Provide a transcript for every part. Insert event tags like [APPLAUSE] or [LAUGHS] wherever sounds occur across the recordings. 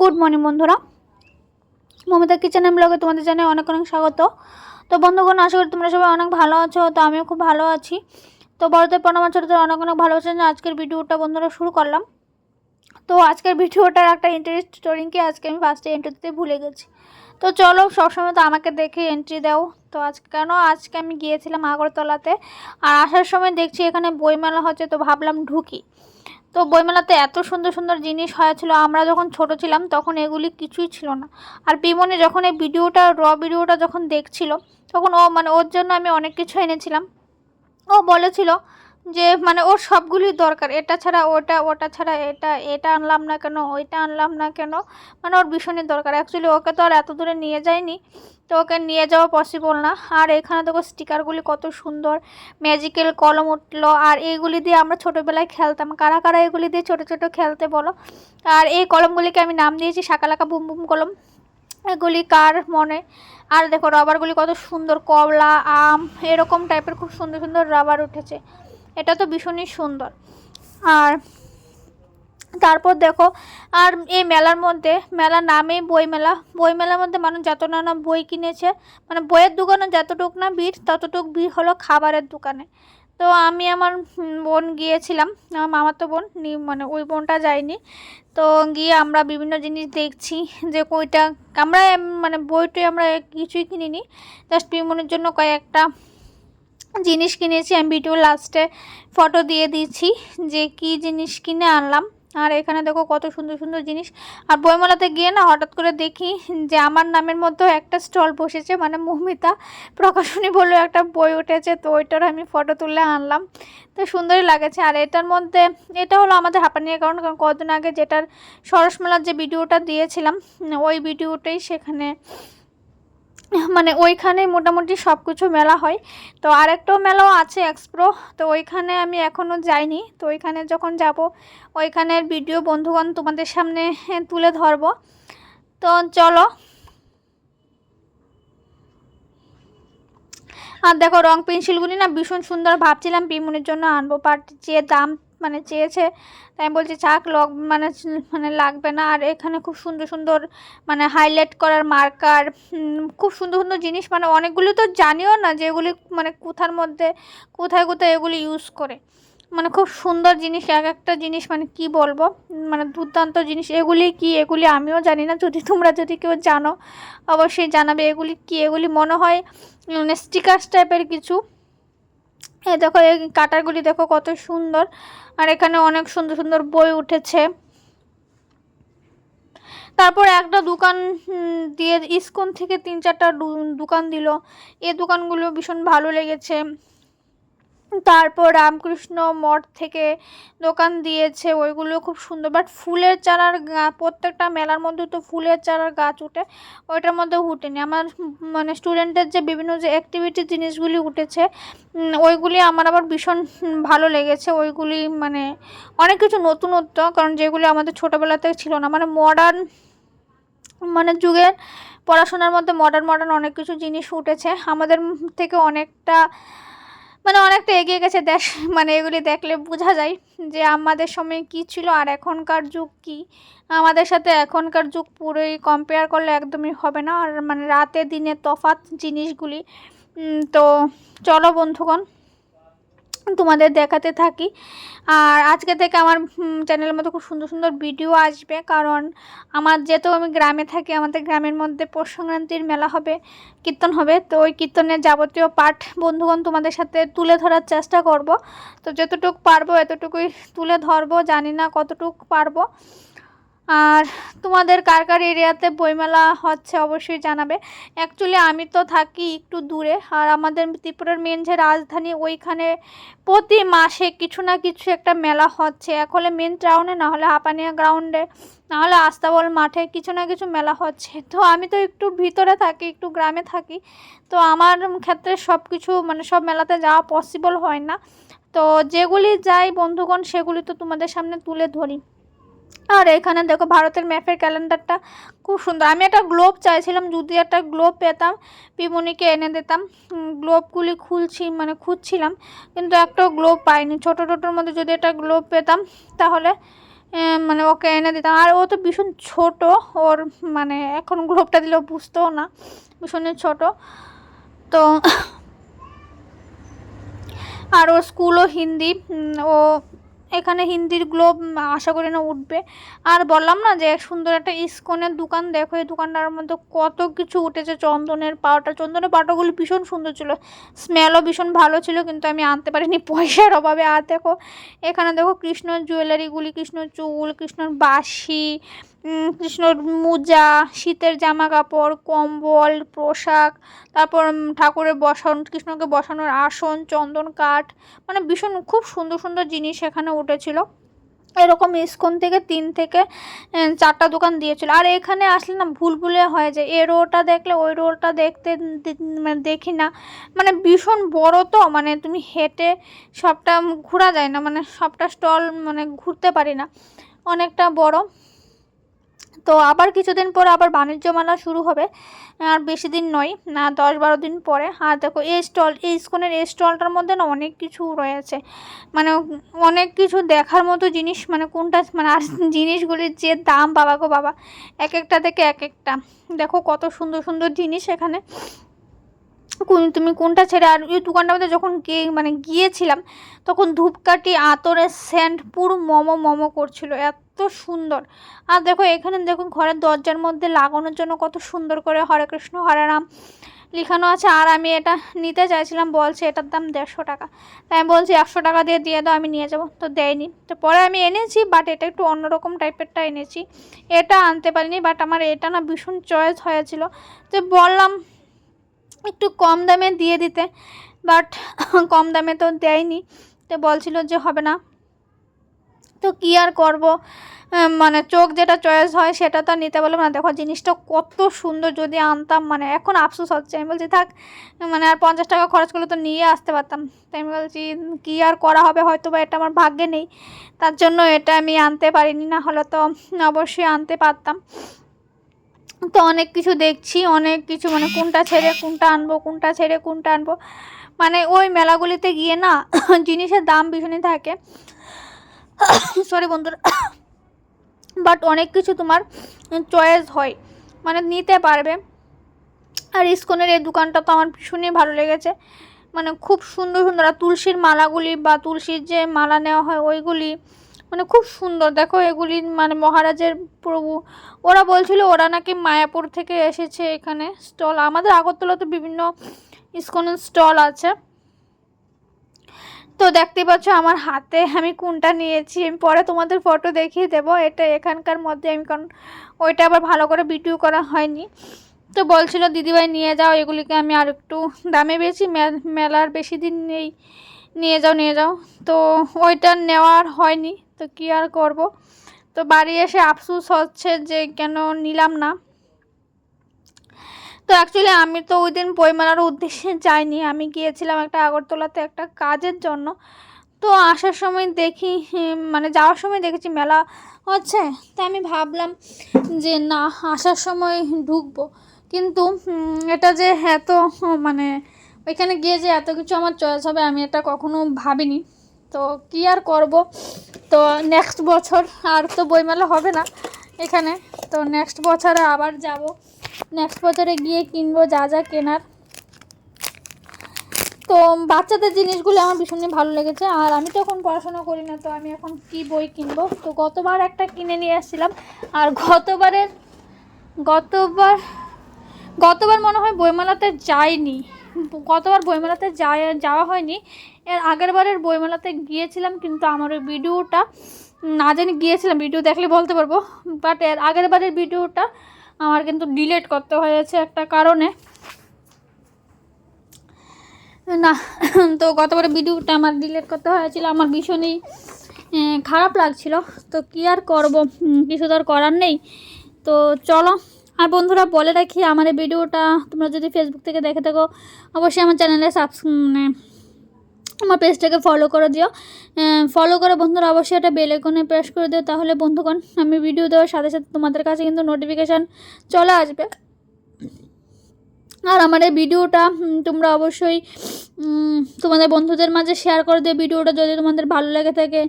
Good morning বন্ধুরা। Momita kitchen ব্লগে তোমাদের জানাই অনেক অনেক স্বাগত। তো বন্ধুগণ, আশা করি তোমরা সবাই অনেক ভালো আছো, তো আমিও খুব ভালো আছি। তো বড়দের প্রণাম ছোটদের অনেক অনেক ভালো ভালোবাসেন আজকের ভিডিওটা বন্ধুরা শুরু করলাম। তো আজকের ভিডিওটার একটা ইন্টারেস্ট স্টোরিংকে আজকে আমি ফার্স্টে এন্ট্রি দিতে ভুলে গেছি। তো চলো, সবসময় তো আমাকে দেখে এন্ট্রি দাও। তো আজ কেন? আজকে আমি গিয়েছিলাম আগরতলাতে, আর আসার সময় দেখছি এখানে বইমেলা হচ্ছে, তো ভাবলাম ঢুকি। তো বইমেলাতে এত সুন্দর সুন্দর জিনিস হয়েছিল, আমরা যখন ছোট ছিলাম তখন এগুলি কিছুই ছিল না। আর পিমনে যখন এই ভিডিওটা, র ভিডিওটা যখন দেখছিল, তখন ও মানে ওর জন্য আমি অনেক কিছু এনেছিলাম। ও বলেছিল যে মানে ওর সবগুলোই দরকার, এটা ছাড়া ওটা ওটা ছাড়া এটা এটা আনলাম না কেন, ওইটা আনলাম না কেন মানে ওর ভীষণই দরকার। অ্যাকচুয়ালি ওকে তো আর এত দূরে নিয়ে যায়নি। তো ওকে নিয়ে যাওয়া পসিবল না। আর এখানে দেখো স্টিকারগুলি কত সুন্দর। ম্যাজিক্যাল কলম উঠল। আর এইগুলি দিয়ে আমরা ছোটোবেলায় খেলতাম। কারা কারা এগুলি দিয়ে ছোটো ছোটো খেলতে বলো? আর এই কলমগুলিকে আমি নাম দিয়েছি শাকালাকা বুম বুম কলম। এগুলি কার মনে? আর দেখো রাবারগুলি কত সুন্দর। কমলা আম, এরকম টাইপের খুব সুন্দর সুন্দর রাবার উঠেছে। এটা তো ভীষণই সুন্দর। আর তারপর দেখো, আর এই মেলার মধ্যে, মেলা বই মেলার মধ্যে মানুষ যত নানা বই কিনেছে মানে বইয়ের দোকানে যতটুক না ভিড়, ততটুক ভিড় হলো খাবারের দোকানে। তো আমি আমার বোন গিয়েছিলাম, আমার মামার তো বোন মানে ওই বোনটা যায়নি। তো গিয়ে আমরা বিভিন্ন জিনিস দেখছি যে কইটা, আমরা মানে বইটই আমরা কিছুই কিনিনি, জাস্ট পিমনের জন্য কয়েকটা জিনিস কিনেছি। আমি ভিডিও লাস্টে ফটো দিয়ে দিয়েছি যে কি জিনিস কিনে আনলাম। আর এখানে দেখো কত সুন্দর সুন্দর জিনিস। আর বইমেলাতে গিয়ে না হঠাৎ করে দেখি যে আমার নামের মধ্যেও একটা স্টল বসেছে মানে মৌমিতা প্রকাশনী বললেও একটা বই উঠেছে, তো ওইটার আমি ফটো তুলে আনলাম। তো সুন্দরই লাগেছে। আর এটার মধ্যে, এটা হলো আমাদের হাঁপানি অ্যাকাউন্ট কারণ কদিন আগে যেটার সরস মেলার যে ভিডিওটা দিয়েছিলাম, ওই ভিডিওটাই সেখানে মানে ওইখানে মোটামুটি সব কিছু মেলা হয়। তো আরেকটাও মেলাও আছে এক্সপ্রো তো ওইখানে আমি এখনও যাইনি। তো ওইখানে যখন যাব, ওইখানের ভিডিও বন্ধুগণ তোমাদের সামনে তুলে ধরবো। তো চলো। আর দেখো রং পেন্সিলগুলি না ভীষণ সুন্দর, ভাবছিলাম পিমুনির জন্য আনব বাট যে দাম মানে চেয়েছে। তাই আমি বলছি চাক লগ মানে মানে লাগবে না। আর এখানে খুব সুন্দর সুন্দর মানে হাইলাইট করার মার্কার খুব সুন্দর সুন্দর জিনিস। মানে অনেকগুলি তো জানিও না যে এগুলি মানে কোথার মধ্যে, কোথায় কোথায় এগুলি ইউজ করে। মানে খুব সুন্দর জিনিস, এক একটা জিনিস মানে কি বলব? মানে দুর্দান্ত জিনিস। এগুলি কি, এগুলি আমিও জানি না। যদি তোমরা যদি কেউ জানো, অবশ্যই জানাবে এগুলি কি। এগুলি মনে হয় মানে স্টিকার্স টাইপের কিছু। এই দেখো, এই কাটারগুলি দেখো কত সুন্দর। আর এখানে অনেক সুন্দর সুন্দর বই উঠেছে। তারপর একটা দোকান দিয়ে ইস্কন থেকে তিন চারটা দোকান দিল। এ দোকানগুলো ভীষণ ভালো লেগেছে। তারপর রামকৃষ্ণ মঠ থেকে দোকান দিয়েছে, ওইগুলো খুব সুন্দর। বাট ফুলের চারার প্রত্যেকটা মেলার মধ্যে তো ফুলের চারার গাছ উঠে, ওইটার মধ্যে উঠেনি। আমার মানে স্টুডেন্টের যে বিভিন্ন যে অ্যাক্টিভিটি জিনিসগুলি উঠেছে ওইগুলি আমার আবার ভীষণ ভালো লেগেছে। ওইগুলি মানে অনেক কিছু নতুনত্ব, কারণ যেগুলি আমাদের ছোটোবেলাতে ছিল না। মানে মডার্ন মানে যুগের পড়াশোনার মধ্যে মডার্ন মডার্ন অনেক কিছু জিনিস উঠেছে। আমাদের থেকে অনেকটা মানে অনেকটা এগিয়ে গেছে দেশ মানে এগুলি দেখলে বোঝা যায় যে আমাদের সময় কি ছিল আর এখনকার যুগ কি। আমাদের সাথে এখনকার যুগ পুরোই কম্পেয়ার করলে একদমই হবে না। আর মানে রাতে দিনে তফাৎ জিনিসগুলি তো চলো বন্ধুগণ তোমাদের দেখাতে থাকি। আর আজকে থেকে আমার চ্যানেলের মধ্যে খুব সুন্দর সুন্দর ভিডিও আসবে। কারণ আমার যেহেতু আমি গ্রামে থাকি, আমাদের গ্রামের মধ্যে পৌষ সংক্রান্তির মেলা হবে, কীর্তন হবে। তো ওই কীর্তনের যাবতীয় পাঠ বন্ধুগণ তোমাদের সাথে তুলে ধরার চেষ্টা করব। তো যতটুকু পারব, এতটুকুই তুলে ধরবো। জানি না কতটুকু পারব। আর তোমাদের কার কার এরিয়াতে বইমেলা হচ্ছে অবশ্যই জানাবে। অ্যাকচুয়ালি আমি তো থাকি একটু দূরে আর আমাদের ত্রিপুরার মেন যে রাজধানী ওইখানে প্রতি মাসে কিছু না কিছু একটা মেলা হচ্ছে। এক হলে মেন টাউনে না হলে হাপানিয়া গ্রাউন্ডে না হলে আস্তাবল মাঠে কিছু না কিছু মেলা হচ্ছে। তো আমি তো একটু ভিতরে থাকি, একটু গ্রামে থাকি। তো আমার ক্ষেত্রে সব কিছু মানে সব মেলাতে যাওয়া পসিবল হয় না। তো যেগুলি যাই বন্ধুগণ সেগুলি তো তোমাদের সামনে তুলে ধরি। আর এখানে দেখো ভারতের ম্যাপের ক্যালেন্ডারটা খুব সুন্দর। আমি একটা গ্লোব চাইছিলাম, যদি একটা গ্লোব পেতাম, পিমনিকে এনে দিতাম। গ্লোবগুলি খুলছি মানে খুঁজছিলাম, কিন্তু একটা গ্লোব পাইনি। ছোটো ছোটোর মধ্যে যদি একটা গ্লোব পেতাম, তাহলে মানে ওকে এনে দিতাম। আর ও তো ভীষণ ছোট, ওর মানে এখন গ্লোবটা দিলেও বুঝতেও না ভীষণই ছোট। তো, আর ওর স্কুলও হিন্দি ও এখানে হিন্দির গ্লোব আশা করি না উঠবে। আর বললাম না যে সুন্দর একটা ইস্কনের দোকান দেখো এই দোকানটার মধ্যে কত কিছু উঠেছে। চন্দনের পাউডার চন্দনের পাউডারগুলো ভীষণ সুন্দর ছিল। স্মেলও ভীষণ ভালো ছিল কিন্তু আমি আনতে পারিনি [LAUGHS] পয়সার অভাবে। আর দেখো এখানে দেখো কৃষ্ণর জুয়েলারিগুলি কৃষ্ণর চুল কৃষ্ণর উম, কৃষ্ণর মোজা, শীতের জামা কাপড় কম্বল, পোশাক, তারপর ঠাকুরের বসান, কৃষ্ণকে বসানোর আসন, চন্দন কাঠ মানে ভীষণ, খুব সুন্দর সুন্দর জিনিস এখানে উঠেছিল। এরকম ইস্কন থেকে তিন থেকে চারটা দোকান দিয়েছিল। আর এখানে আসলে না, ভুল ভুলে হয়ে যায় এ রোলটা দেখলে ওই রোলটা দেখতে মানে দেখি না। মানে ভীষণ বড় তো মানে তুমি হেঁটে সবটা ঘোরা যায় না মানে সবটা স্টল মানে ঘুরতে পারি না। অনেকটা বড়। তো আবার কিছুদিন পর আবার বাণিজ্য মেলা শুরু হবে। আর বেশি দিন নয় না দশ বারো দিন পরে। আর দেখো, এই স্টল, এই স্কনের এই স্টলটার মধ্যে না অনেক কিছু রয়েছে। মানে অনেক কিছু দেখার মতো জিনিস মানে কোনটা মানে আর [LAUGHS] জিনিসগুলির যে দাম, বাবা গো বাবা, এক একটা থেকে এক একটা। দেখো কত সুন্দর সুন্দর জিনিস এখানে। তুমি কোনটা ছেড়ে, আর ওই দোকানটার মধ্যে যখন গিয়ে মানে গিয়েছিলাম, তখন ধূপকাঠি, আতরের স্যান্ড পুরো মমো মমো করছিল। এত সুন্দর। আর দেখো, এখানে দেখুন, ঘরের দরজার মধ্যে লাগানোর জন্য কত সুন্দর করে হরে কৃষ্ণ, হরে রাম লেখানো আছে। আর আমি এটা নিতে চাইছিলাম, বলছে এটার দাম দেড়শো টাকা। তাই আমি বলছি, একশো টাকা দিয়ে দিয়ে দাও, আমি নিয়ে যাব। তো দেয়নি। তো পরে আমি এনেছি বাট এটা একটু অন্যরকম টাইপেরটা এনেছি। এটা আনতে পারিনি বাট আমার এটা না ভীষণ চয়েস হয়েছিল। তো বললাম একটু কম দামে দিয়ে দিতে বাট কম দামে তো দেয়নি। তো বলছিল যে হবে না। তো কী আর করব? মানে চোখ যেটা চয়েস হয় সেটা তো নিতে বললাম না। দেখো জিনিসটা কত সুন্দর যদি আনতাম মানে এখন আফসোস হচ্ছে। আমি বলছি, থাক মানে আর পঞ্চাশ টাকা খরচ করলে তো নিয়ে আসতে পারতাম। তাই আমি বলছি, কী আর করা হবে? হয়তো বা এটা আমার ভাগ্যে নেই। তার জন্য এটা আমি আনতে পারিনি। না হলে তো অবশ্যই আনতে পারতাম। তো অনেক কিছু দেখছি, অনেক কিছু মানে কোনটা ছেড়ে কোনটা আনব, কোনটা ছেড়ে কোনটা আনব। মানে ওই মেলাগুলিতে গিয়ে না [COUGHS] জিনিসের দাম ভীষণই থাকে। [COUGHS] সরি বন্ধুরা। [COUGHS] বাট অনেক কিছু তোমার চয়েস হয় মানে নিতে পারবে। আর ইস্কনের এই দোকানটা তো আমার ভীষণই ভালো লেগেছে। মানে খুব সুন্দর সুন্দর আর তুলসীর মালাগুলি বা তুলসীর যে মালা নেওয়া হয় ওইগুলি মানে খুব সুন্দর। দেখো এগুলি মানে মহারাজের প্রভু, ওরা বলছিল ওরা নাকি মায়াপুর থেকে এসেছে এখানে স্টল। আমাদের আগরতলা তো বিভিন্ন ইস্কনের স্টল আছে। তো দেখতে পাচ্ছ আমার হাতে আমি কোনটা নিয়েছি, আমি পরে তোমাদের ফটো দেখিয়ে দেবো। এটা এখানকার মধ্যে আমি কারণ ওইটা আবার ভালো করে ভিডিও করা হয়নি। তো বলছিল, দিদিভাই, নিয়ে যাও এগুলিকে, আমি আর একটু দামে বেশি মেলার বেশি দিন নেই। নিয়ে যাও নিয়ে যাও। তো ওইটা নেওয়ার হয়নি। তো কী আর করব? তো বাড়ি এসে আফসুস হচ্ছে যে কেন নিলাম না। তো অ্যাকচুয়ালি আমি তো ওই দিন বইমেলার উদ্দেশ্যে যাইনি। আমি গিয়েছিলাম একটা আগরতলাতে একটা কাজের জন্য। তো আসার সময় দেখি মানে যাওয়ার সময় দেখেছি মেলা হচ্ছে। তাই আমি ভাবলাম যে না, আসার সময় ঢুকবো। কিন্তু এটা যে এত মানে ওইখানে গিয়ে যে এত কিছু আমার চয়েস হবে আমি এটা কখনো ভাবিনি। তো কী আর করব? তো নেক্সট বছর আর তো বইমেলা হবে না এখানে। তো নেক্সট বছরে আবার যাব। নেক্সট বছরে গিয়ে কিনবো যা যা কেনার। তো বাচ্চাদের জিনিসগুলো আমার ভীষণই ভালো লেগেছে। আর আমি তো এখন পড়াশোনা করি না, তো আমি এখন কি বই কিনবো? তো গতবার একটা কিনে নিয়ে এসেছিলাম আর গতবারের, গতবার গতবার মনে হয় বইমেলাতে যাইনি। গতবার বইমেলাতে যাই, যাওয়া হয়নি। এর আগের বারের বইমেলাতে গিয়েছিলাম, কিন্তু আমার ওই ভিডিওটা না জানি গিয়েছিলাম, ভিডিও দেখলে বলতে পারব বাট এর আগের বারের ভিডিওটা আমার কিন্তু ডিলেট করতে হয়েছে একটা কারণে। না, তো গতবারের ভিডিওটা আমার ডিলেট করতে হয়েছিল, আমার ভীষণই খারাপ লাগছিল। তো কী আর করব কিছু তো আর করার নেই। তো চলো, আর বন্ধুরা বলে রাখি, আমার এই ভিডিওটা তোমরা যদি ফেসবুক থেকে দেখে থাকো, অবশ্যই আমার চ্যানেলে সাবস মানে আমার পেজটাকে ফলো করে দিও। ফলো করে বন্ধুরা অবশ্যই একটা বেল আইকনে প্রেস করে দিও। তাহলে বন্ধুগণ, আমি ভিডিও দেওয়ার সাথে সাথে তোমাদের কাছে কিন্তু নোটিফিকেশান চলে আসবে। আর আমার এই ভিডিওটা তোমরা অবশ্যই তোমাদের বন্ধুদের মাঝে শেয়ার করে দিও। ভিডিওটা যদি তোমাদের ভালো লেগে থাকে,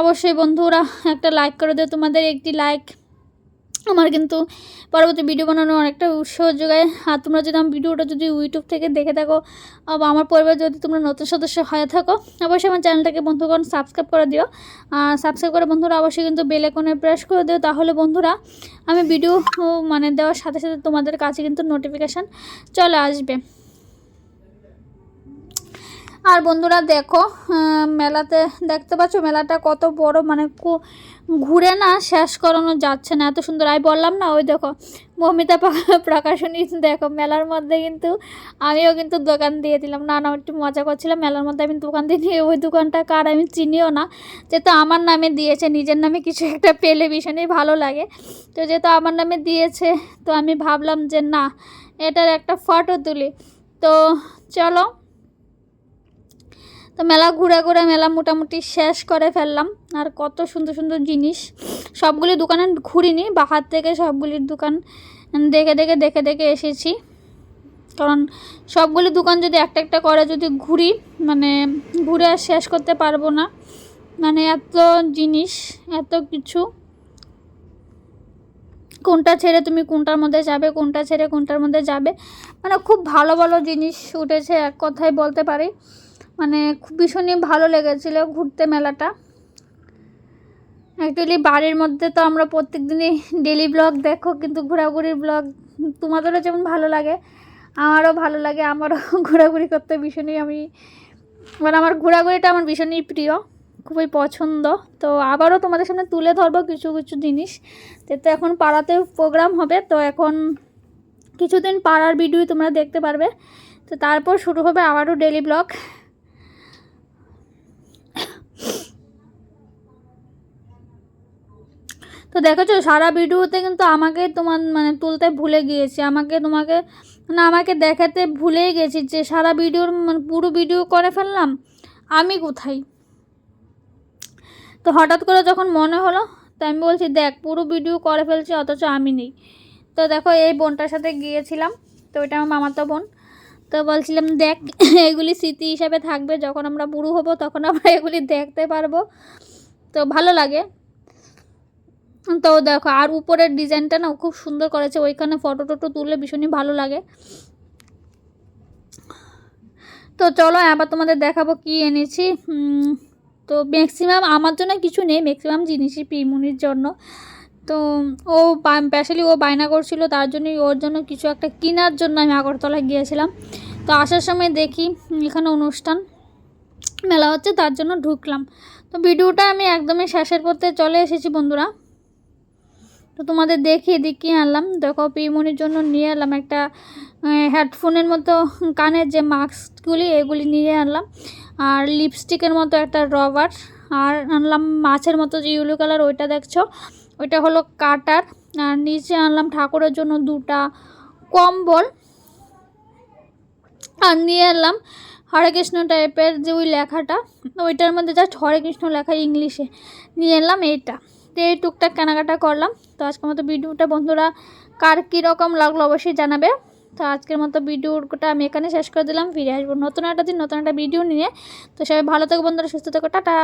অবশ্যই বন্ধুরা একটা লাইক করে দিও। তোমাদের একটি লাইক আমার কিন্তু পরবর্তী ভিডিও বানানোর অনেকটা উৎসাহ যোগায়। আর তোমরা যদি আমার ভিডিওটা যদি ইউটিউব থেকে দেখে থাকো বা আমার পরিবার যদি তোমরা নতুন সদস্য হয়ে থাকো, অবশ্যই আমার চ্যানেলটাকে বন্ধুগণ সাবস্ক্রাইব করে দিও। আর সাবস্ক্রাইব করে বন্ধুরা অবশ্যই কিন্তু বেল আইকনে প্রেস করে দিও। তাহলে বন্ধুরা, আমি ভিডিও মানে দেওয়ার সাথে সাথে তোমাদের কাছে কিন্তু নোটিফিকেশান চলে আসবে। আর বন্ধুরা দেখো মেলাতে দেখতে পাচ্ছ মেলাটা কত বড় মানে ঘুরে না শেষ করানো যাচ্ছে না, এত সুন্দর। আমি বললাম না, ওই দেখো, মমিতা প্র- প্রকাশনী, দেখো, মেলার মধ্যে কিন্তু আমিও কিন্তু দোকান দিয়ে দিলাম। না না, একটু মজা করছিলাম, মেলার মধ্যে আমি দোকান দিয়ে দিয়ে ওই দোকানটা কার আমি চিনিও না, যেহেতু আমার নামে দিয়েছে, নিজের নামে কিছু একটা পেলে ভীষণই ভালো লাগে। তো যেহেতু আমার নামে দিয়েছে, তো আমি ভাবলাম যে না, এটার একটা ফটো তুলি। তো চলো তো মেলা ঘুরে ঘুরে মেলা মোটামুটি শেষ করে ফেললাম। আর কত সুন্দর সুন্দর জিনিস। সবগুলি দোকানে ঘুরিনি, বাহার থেকে সবগুলির দোকান দেখে দেখে দেখে দেখে এসেছি। কারণ সবগুলি দোকান যদি একটা একটা করে যদি ঘুরি মানে ঘুরে আর শেষ করতে পারব না। মানে এত জিনিস, এত কিছু। কোনটা ছেড়ে তুমি কোনটার মধ্যে যাবে, কোনটা ছেড়ে কোনটার মধ্যে যাবে? মানে খুব ভালো ভালো জিনিস উঠেছে, এক কথায় বলতে পারি। মানে খুব ভীষণই ভালো লেগেছিলো ঘুরতে মেলাটা। অ্যাকচুয়ালি বাড়ির মধ্যে তো আমরা প্রত্যেক দিনই ডেলি ব্লগ দেখো, কিন্তু ঘোরাঘুরির ব্লগ তোমাদেরও যেমন ভালো লাগে, আমারও ভালো লাগে, আমারও [LAUGHS] ঘোরাঘুরি করতে ভীষণই আমি মানে আমার ঘোরাঘুরিটা আমার ভীষণই প্রিয়, খুবই পছন্দ। তো আবারও তোমাদের সামনে তুলে ধরবো কিছু কিছু জিনিস। তো এখন পাড়াতে প্রোগ্রাম হবে, তো এখন কিছুদিন পাড়ার ভিডিও তোমরা দেখতে পারবে। তো তারপর শুরু হবে আবারও ডেলি ব্লগ তো দেখেছ, সারা ভিডিওতে কিন্তু আমাকে তোমার মানে তুলতে ভুলে গিয়েছি। আমাকে তোমাকে মানে আমাকে দেখাতে ভুলেই গেছি যে সারা ভিডিওর মানে পুরো ভিডিও করে ফেললাম, আমি কোথায়? তো হঠাৎ করে যখন মনে হলো, তো আমি বলছি, দেখ, পুরো ভিডিও করে ফেলছি, অথচ আমি নেই। তো দেখো, এই বোনটার সাথে গিয়েছিলাম, তো ওইটা আমার মামাতো বোন। তো বলছিলাম, দেখ, এগুলি স্মৃতি হিসাবে থাকবে, যখন আমরা বুড়ো হব, তখন আমরা এগুলি দেখতে পারব। তো ভালো লাগে। তো দেখো, আর উপরের ডিজাইনটা না খুব সুন্দর করেছে। ওইখানে ফটো টটো তুললে ভীষণই ভালো লাগে। তো চলো, আবার তোমাদের দেখাবো কি এনেছি। তো ম্যাক্সিমাম আমার জন্য কিছু নেই ম্যাক্সিমাম জিনিসই পিমুনির জন্য। তো ও স্পেশালি ও বায়না করছিল, তার জন্যই ওর জন্য কিছু একটা কেনার জন্য আমি আগরতলায় গিয়েছিলাম। তো আসার সময় দেখি এখানে অনুষ্ঠান, মেলা হচ্ছে, তার জন্য ঢুকলাম। তো ভিডিওটা আমি একদমই শেষের পথে চলে এসেছি বন্ধুরা। তো তোমাদের দেখিয়ে দেখিয়ে আনলাম। দেখো পিমনির জন্য নিয়ে এলাম একটা হেডফোনের মতো কানের যে মাস্কগুলি, এগুলি নিয়ে আনলাম। আর লিপস্টিকের মতো একটা রবার আর আনলাম মাছের মতো যে ইউলো কালার ওইটা দেখছ? ওইটা হলো কাটার। আর নিচে আনলাম ঠাকুরের জন্য দুটা কম্বল। আর নিয়ে এলাম হরে কৃষ্ণ টাইপের যে ওই লেখাটা, ওইটার মধ্যে জাস্ট হরে কৃষ্ণ লেখা ইংলিশে। নিয়ে এলাম এইটা। এই টুকটাক কেনাকাটা করলাম। তো আজকের মতো ভিডিওটা বন্ধুরা কার কীরকম লাগল অবশ্যই জানাবে। তো আজকের মতো ভিডিওটা আমি এখানে শেষ করে দিলাম। ফিরে আসব নতুন একটা দিন, নতুন একটা ভিডিও নিয়ে। তো সবাই ভালো থাকো বন্ধুরা, সুস্থ থাকো, টাটা।